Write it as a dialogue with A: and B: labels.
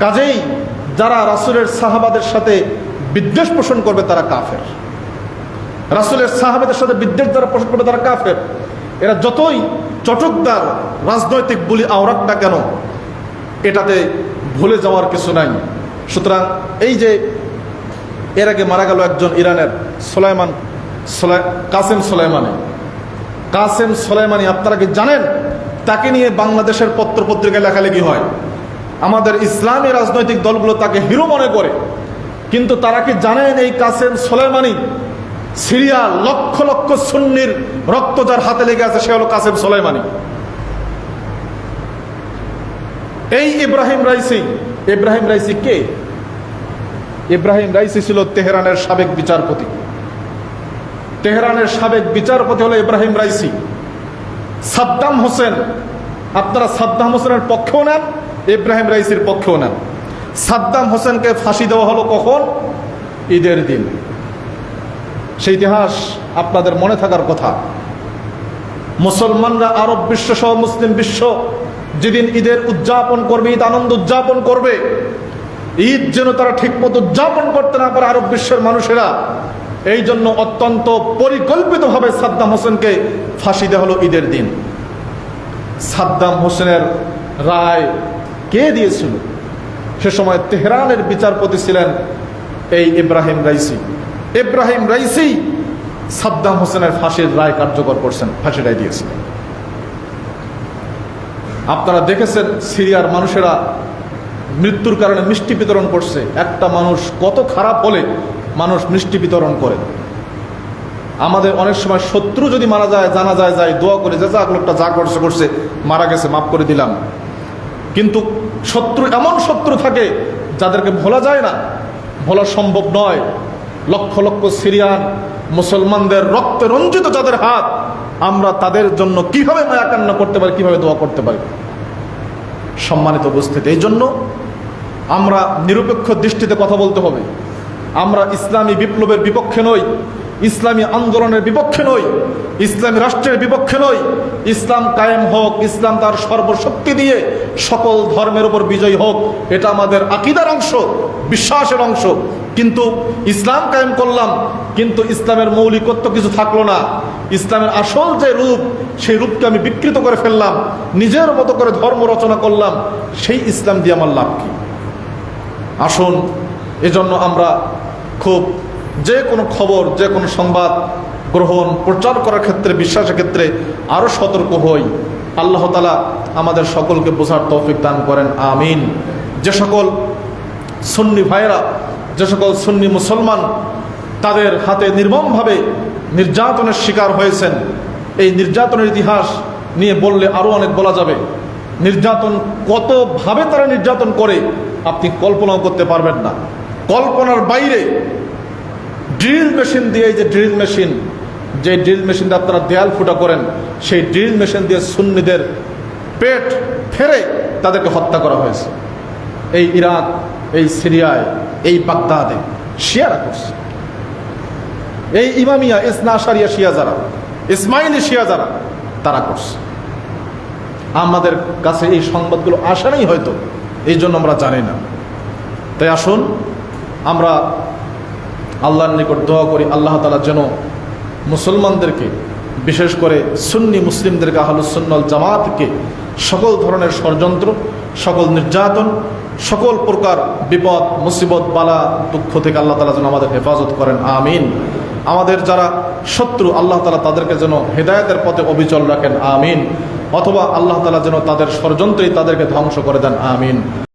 A: কাজেই যারা রাসুলের সাহাবাদের সাথে বিদ্বেষ পোষণ করবে তারা কাফের। রাসুলের সাহাবাদের সাথে বিদ্বেষ যারা পোষণ করবে তারা কাফের। এরা যতই চটকদার, রাজনৈতিক বলি আওরাক না কেন, এটাতে ভুলে যাওয়ার কিছু নাই। সুতরাং এই যে এর আগে মারা গেল একজন ইরানের সোলাইমান সোলাই- কাসেম সোলাইমানি। কাসেম সোলাইমানি, আপনারা কি জানেন? তাকে নিয়ে বাংলাদেশের পত্রপত্রিকায় লেখালেখি হয়। আমাদের ইসলামী রাজনৈতিক দলগুলো তাকে হিরো মনে করে। কিন্তু তারা কি জানেন এই কাসেম সোলাইমানি সিরিয়া লক্ষ লক্ষ সুন্নির রক্ত যার হাতে লেগে আছে, সে হলো কাসেম সোলাইমানি। এই ইব্রাহিম রাইসি ইব্রাহিম রাইসি কে? ইব্রাহিম রাইসি ছিল তেহরানের সাবেক বিচারপতি। তেহরানের সাবেক বিচারপতি হলো ইব্রাহিম রাইসি। সাদ্দাম হোসেন, আপনারা সাদ্দাম হোসেনের পক্ষেও নেন ইব্রাহিম রাইসির পক্ষেও নেন। সাদ্দাম হোসেনকে ফাঁসি দেওয়া হলো কখন? ঈদের দিন। সেই ইতিহাস আপনাদের মনে থাকার কথা। মুসলমানরা আরব বিশ্ব সহ মুসলিম বিশ্ব যেদিন ঈদের উদযাপন করবে, ঈদ আনন্দ উদযাপন করবে, ঈদ যেন তারা ঠিকমতো উদযাপন করতে না পারে আরব বিশ্বের মানুষেরা, এই জন্য অত্যন্ত পরিকল্পিতভাবে সাদ্দাম হোসেনকে ফাঁসি দেওয়া হলো ঈদের দিন। সাদ্দাম হোসেনের রায় কে দিয়েছিল? সে সময় তেহরানের বিচারপতি ছিলেন এই Ebrahim Raisi. Ebrahim Raisi Saddam হোসেনের ফাঁসির রায় কার্যকর করছেন ফাঁসি রায় দিয়েছিলেন আপনারা দেখেছেন, সিরিয়ার মানুষেরা মৃত্যুর কারণে মিষ্টি বিতরণ করছে। একটা মানুষ কত খারাপ হলে মানুষ মিষ্টি বিতরণ করে। আমাদের অনেক সময় শত্রু যদি মারা যায়, জানা যায় যায়, দোয়া করে, যে যাক লোকটা যা করছে করছে, মারা গেছে, মাফ করে দিলাম। কিন্তু শত্রু, এমন শত্রু থাকে যাদেরকে ভোলা যায় না। ভোলা সম্ভব নয়। লক্ষ লক্ষ সিরিয়ান, মুসলমানদের রক্তে রঞ্জিত যাদের হাত, আমরা তাদের জন্য কীভাবে মায়া কান্না করতে পারি, কীভাবে দোয়া করতে পারি? সম্মানিত উপস্থিতি, এই জন্য আমরা নিরপেক্ষ দৃষ্টিতে কথা বলতে হবে। আমরা ইসলামী বিপ্লবের বিপক্ষে নই। ইসলামী আন্দোলনের বিপক্ষে নই ইসলামী রাষ্ট্রের বিপক্ষে নই ইসলাম কায়েম হোক, ইসলাম তার সর্বশক্তি দিয়ে সকল ধর্মের উপর বিজয়ী হোক, এটা আমাদের আকিদার অংশ, বিশ্বাসের অংশ। কিন্তু ইসলাম কায়েম করলাম, কিন্তু ইসলামের মৌলিকত্ব কিছু থাকল না। ইসলামের আসল যে রূপ, সেই রূপকে আমি বিকৃত করে ফেললাম, নিজের মতো করে ধর্ম রচনা করলাম, সেই ইসলাম দিয়ে আমার লাভ কি? আসুন, এজন্য আমরা খুব যে কোনো খবর, যে কোনো সংবাদ গ্রহণ, প্রচার করার ক্ষেত্রে, বিশ্বাসের ক্ষেত্রে আরও সতর্ক হই। আল্লাহ তালা আমাদের সকলকে বোঝার তৌফিক দান করেন। আমিন। যে সকল সুন্নি ভাইয়েরা, যে সকল সুন্নি মুসলমান তাদের হাতে নির্মমভাবে নির্যাতনের শিকার হয়েছেন, এই নির্যাতনের ইতিহাস নিয়ে বললে আরও অনেক বলা যাবে। নির্যাতন কতভাবে তারা নির্যাতন করে, আপনি কল্পনাও করতে পারবেন না। কল্পনার বাইরে ড্রিল মেশিন দিয়ে যে ড্রিল মেশিন, যে ড্রিল মেশিন দিয়ে আপনারা দেয়াল ফুটা করেন, সেই ড্রিল মেশিন দিয়ে সুন্নিদের পেট ফেরে তাদেরকে হত্যা করা হয়েছে। এই ইরাক, এই সিরিয়ায়, এই বাগদাদে শিয়ারা করছে। এই ইমামিয়া ইসনা আশারিয়া শিয়া যারা, ইসমাইলি শিয়া যারা, তারা করছে। আমাদের কাছে এই সংবাদগুলো আসে নাই হয়তো, এই জন্য আমরা জানি না। তাই আসুন, আমরা আল্লাহর নিকট দোয়া করি, আল্লাহ তালা যেন মুসলমানদেরকে, বিশেষ করে সুন্নি মুসলিমদেরকে আহলুসুন্নল জামাতকে সকল ধরনের ষড়যন্ত্র, সকল নির্যাতন, সকল প্রকার বিপদ, মুসিবত, বালা, দুঃখ থেকে আল্লাহ তালা যেন আমাদের হেফাজত করেন, আমিন। আমাদের যারা শত্রু, আল্লাহ তালা তাদেরকে যেন হেদায়তের পথে অবিচল রাখেন, আমিন। অথবা আল্লাহ তালা যেন তাদের ষড়যন্ত্রেই তাদেরকে ধ্বংস করে দেন, আমিন।